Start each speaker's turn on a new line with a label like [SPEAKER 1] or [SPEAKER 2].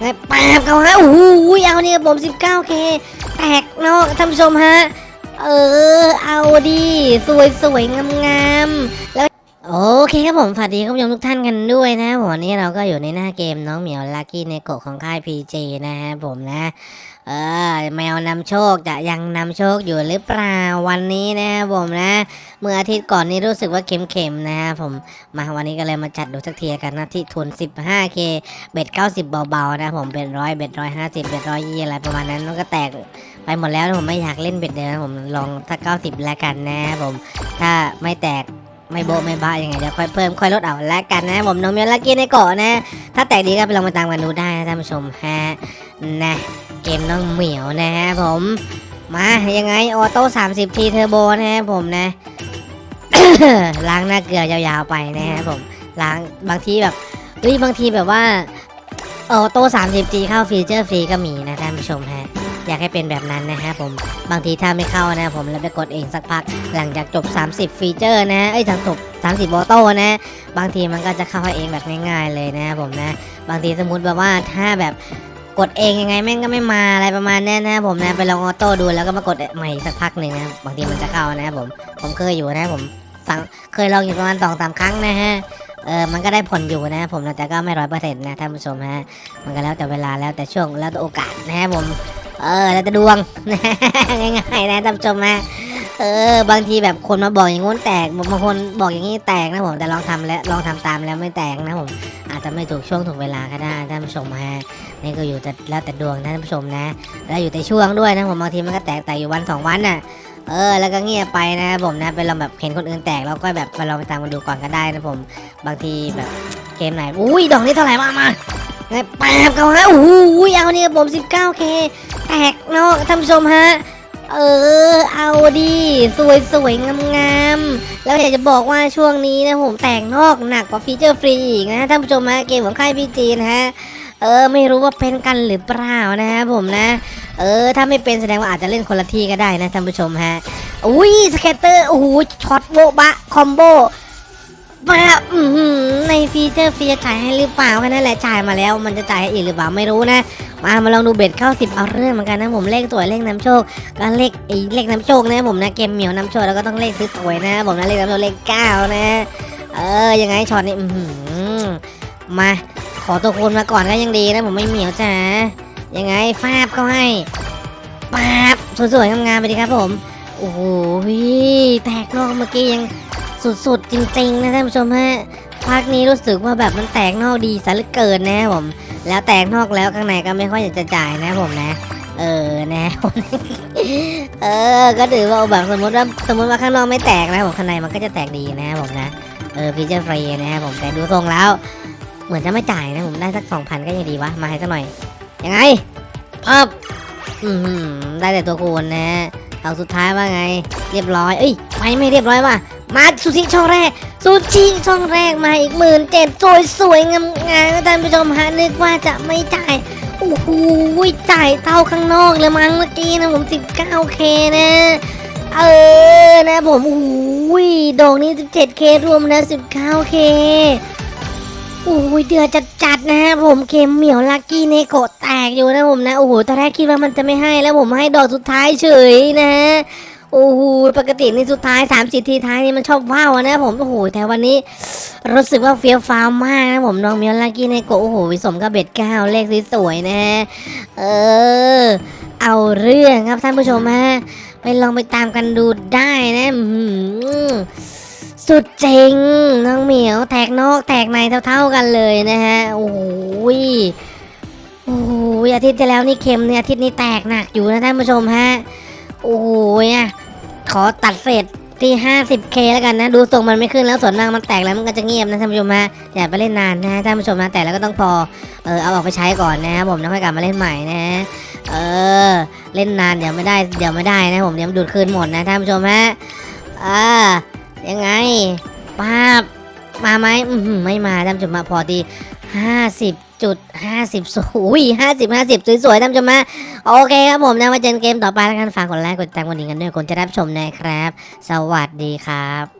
[SPEAKER 1] ไงปาบเขาฮะโอ้โหเอาเนี่ยผม 19k แตกนอกท่านผู้ชมฮะ เออ เอาดี สวยสวยงามงามๆ เคครับผมสวัสดีคุณผู้ชมทุกท่านกันด้วยนะผมวันนี้เราก็อยู่ในหน้าเกมน้องเหมียวลักกี้ในโกะของค่าย PG นะฮะผมนะ เออแมวนำโชคจะยังนำโชคอยู่หรือเปล่าวันนี้นะผมนะ เมื่ออาทิตย์ก่อนนี้รู้สึกว่าเข็มๆนะครับผมมาวันนี้ก็เลยมาจัดดูสักทีกันนะที่ทุน 15k เบ็ด90 เบาๆนะผมเป็นร้อยเบ็ดร้อยห้าสิบเบ็ดร้อยยี่อะไรประมาณนั้นมันก็แตกไปหมดแล้วผมไม่อยากเล่นเบ็ดเดิมนะผมลองถ้า90 แล้วกันนะผมถ้าไม่แตก ไม่โบไม่บ้ายังไงเดี๋ยวค่อยเพิ่มค่อยลดเอาแล้วกันนะผมน้องเมียลักกี้ในเกาะนะ ถ้าแตกดีก็ไปลองมาตามกันดูได้นะท่านผู้ชมฮะนะเกมน้องเหมียวนะฮะผมมายังไงออโต้30ทีเทอร์โบนะฮะผมนะล้างหน้าเกลือยาวๆไปนะฮะผมล้างบางทีแบบเฮ้ยบางทีแบบว่าออโต้30 G เข้าฟีเจอร์ฟรีก็มีนะท่านผู้ชมฮะ อยากให้เป็นแบบนั้นนะฮะผมบางทีถ้าไม่เข้านะ ผมแล้วไปกดเองสักพัก หลังจากจบ 30 ฟีเจอร์นะเอ้ยทั้งจบ30ออโต้นะ บางทีมันก็จะเข้าให้เองแบบง่าย ๆ เลยนะผมนะ บางทีสมมติแบบว่าถ้าแบบกดเองยังไงแม่งก็ไม่มาอะไรประมาณนี้นะผมนะไปลองออโต้ดูแล้วก็มากดใหม่สักพักหนึ่งนะบางทีมันจะเข้านะผมผมเคยอยู่นะผมเคยลองอยู่ประมาณสองสามครั้งนะฮะเออมันก็ได้ผลอยู่นะผมแต่ก็ไม่ร้อยเปอร์เซ็นต์นะท่านผู้ชมฮะมันก็แล้วแต่เวลาแล้วแต่ช่วงแล้วแต่โอกาสนะฮะผม เออแล้วแต่ดวง ง่ายๆนะท่านผู้ชมฮะเออบางทีแบบคนมาบอกอย่างงู้นแตกบางคนบอกอย่างนี้แตกนะผมแต่ลองทำแล้วลองทำตามแล้วไม่แตกนะผมอาจจะไม่ถูกช่วงถูกเวลาก็ได้ท่านผู้ชมฮะนี่ก็อยู่แต่แล้วแต่ดวงท่านผู้ชมนะ แล้วอยู่แต่ช่วงด้วยนะผมบางทีมันก็แตกแต่อยู่วันสองวันน่ะเออแล้วก็เงียบไปนะผมนะไปลองแบบเห็นคนอื่นแตกเราก็แบบไปลองไปตามมาดูก่อนก็ได้นะผมบางทีแบบเกมไหนอุ้ยดอกนี้เท่าไหร่มามาไงแปบเขาฮะโอ้โหเอาเนี่ยผม 19k แตกนอกท่านผู้ชมฮะ เออ เอาดีสวยสวยงามงามแล้วอยากจะบอกว่าช่วงนี้นะผมแต่งนอกหนักกว่าฟีเจอร์ฟรีอีกนะท่านผู้ชมฮะเกมของค่ายพีจีนะฮะเออไม่รู้ว่าเป็นกันหรือเปล่านะฮะผมนะ เออ ถ้าไม่เป็นแสดงว่าอาจจะเล่นคนละที่ก็ได้นะท่านผู้ชมฮะอุ้ยสเก็ตเตอร์โอ้โหช็อตโบบะคอมโบ มาในฟีเจอร์ฟรีจะจ่ายให้หรือเปล่าแค่นั้นแหละจ่ายมาแล้ว มันจะจ่ายให้อีกหรือเปล่าไม่รู้นะ มามาลองดูเบ็ดเข้าสิบเอาเรื่องเหมือนกันนะผมเลขตัวเลขนำโชค ก็เลขไอ้เลขนำโชคนะผมนะเกมเหมียวนำโชคแล้วก็ต้องเลขซื้อตัวนะ ผมนะเลขนำโชคเลขเก้านะ เออยังไงช็อตนี้มาขอตัวคูณมาก่อนก็ยังดีนะผมไม่เหมียวจ้ายังไงฟาบเข้าให้ปาบสวยๆงามๆไปดีครับผมโอ้โหแตกนอกเมื่อกี้ยัง สุดๆ จริงๆนะท่านผู้ชมฮะภาคนี้รู้สึกว่าแบบมันแตกนอกดีซะเหลือเกินนะผม แล้วแตกนอกแล้วข้างในก็ไม่ค่อยอยากจะจ่ายนะผมนะ เออนะ เออ ก็ถือว่าแบบสมมติว่าสมมติว่าข้างนอกไม่แตกนะผมข้างในมันก็จะแตกดีนะผมนะ เออฟีเจอร์ฟรีนะผมแต่ดูทรงแล้ว เหมือนจะไม่จ่ายนะผมได้สักสองพันก็ยังดีวะมาให้สักหน่อยยังไงพับอือหือได้แต่ตัวคูณนะเอาสุดท้ายว่าไง เรียบร้อย เอ้ยไปไม่เรียบร้อยว่ะ มาซูชิช่องแรกซูชิช่องแรกมาอีกหมื่นเจ็ดสวยสวยงามงามท่านผู้ชมฮะนึกว่าจะไม่จ่ายโอ้โหจ่ายเท่าข้างนอกเลยมั้งเมื่อกี้นะผม 19k นะ เออนะผมโอ้ยดอกนี้ 17k รวมนะ 19k โอ้ยเดือดจัดๆนะฮะผมเกมเหมียวลักกี้เนโกะแตกอยู่นะผมนะ โอ้โหตอนแรกคิดว่ามันจะไม่ให้แล้วผมให้ดอกสุดท้ายเฉยนะฮะ โอ้โหปกตินี่สุดท้าย3ามสิทีท้ายนี่มันชอบว้าวนะผมโอ้โหแต่วันนี้รู้สึกว่าเฟี้ยวฟ้าวมากนะผมน้องเมียวลักกี้เนโกโอ้โหสมกับเบ็ดเก้าเลขสวยๆนะฮะเออ เอาเรื่องครับท่านผู้ชมฮะไปลองไปตามกันดูได้นะสุดจริงน้องเหมียวแตกนอกแตกในเท่าๆกันเลยนะฮะโอ้โหยโอ้โหยอาทิตย์ที่แล้วนี่เค็มเนี่ยอาทิตย์นี้แตกหนักอยู่นะท่านผู้ชมฮะโอ้โหยอะ ขอตัดเศษที่ 50k แล้วกันนะ ดูทรงมันไม่ขึ้นแล้วส่วนมากมันแตกแล้วมันก็จะเงียบนะท่านผู้ชมฮะอย่าไปเล่นนานนะท่านผู้ชมนะแต่แล้วก็ต้องพอเออเอาออกไปใช้ก่อนนะครับผมแล้วค่อยกลับมาเล่นใหม่นะเออเล่นนานเดี๋ยวไม่ได้เดี๋ยวไม่ได้นะผมเดี๋ยวมันดูดคืนหมดนะท่านผู้ชมฮะอ่ายังไงป้าบมาไหมอื้อหือไม่มาท่านผู้ชมมาพอดีห้าสิบ จุดห้าสิบอุ้ยห้าสิบห้าสิบสวยๆท่านผู้ชมฮะโอเคครับผมนะมาเจนเกมต่อไปแล้วกันฝากกดไลค์กดติดตามกดดิ่งกันด้วยคนจะรับชมนะครับ สวัสดีครับ